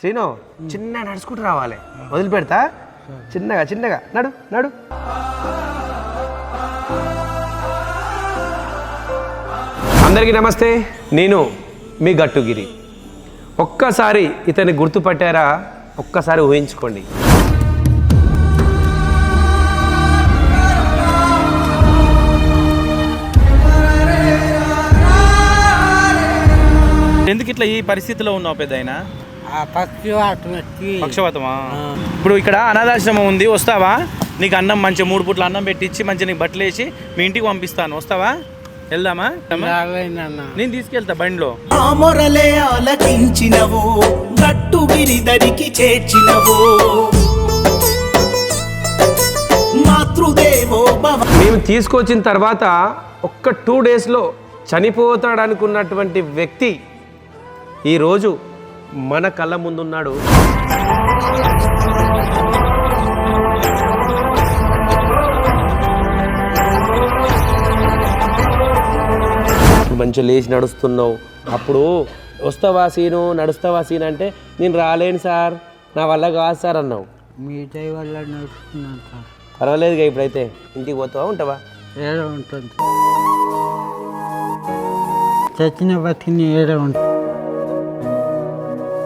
శ్రీను చిన్న నడుచుకుంటూ రావాలి. వదిలిపెడతా? చిన్నగా చిన్నగా. నడు నడు. అందరికీ నమస్తే. నేను మీ గట్టుగిరి. ఒక్కసారి ఇతన్ని గుర్తుపట్టారా? ఒక్కసారి ఊహించుకోండి. ఎందుకు ఇట్లా ఈ పరిస్థితిలో ఉన్నావు పెద్ద పక్షవాతమా? ఇప్పుడు ఇక్కడ అనాథాశ్రమం ఉంది వస్తావా? నీకు అన్నం మంచిగా మూడు పూట్ల అన్నం పెట్టించి మంచిగా నీకు బట్టలు వేసి మీ ఇంటికి పంపిస్తాను. వస్తావా? వెళ్దామా? నేను తీసుకెళ్తా బండిలో. ఆ మొరలే ఆలకించినవు గట్టు గిరిదరికి చేర్చినవు. మాతృదేవో భవ మేము తీసుకొచ్చిన తర్వాత ఒక్క టూ డేస్లో చనిపోతాడు అనుకున్నటువంటి వ్యక్తి ఈరోజు మన కళ్ళ ముందున్నాడు. మంచిగా లేచి నడుస్తున్నావు. అప్పుడు వస్తావా సీను? నడుస్తావా సీన్ అంటే నేను రాలేను సార్. నా వల్ల కాదు సార్ అన్నావు. మీ దయ వల్ల నడుస్తున్నాను సార్. పర్వాలేదుగా ఇప్పుడైతే. ఇంటికి పోతావా ఉంటావా? ఏడ ఉంటుంది. చచ్చిన బతికిన ఏడ ఉంటుంది.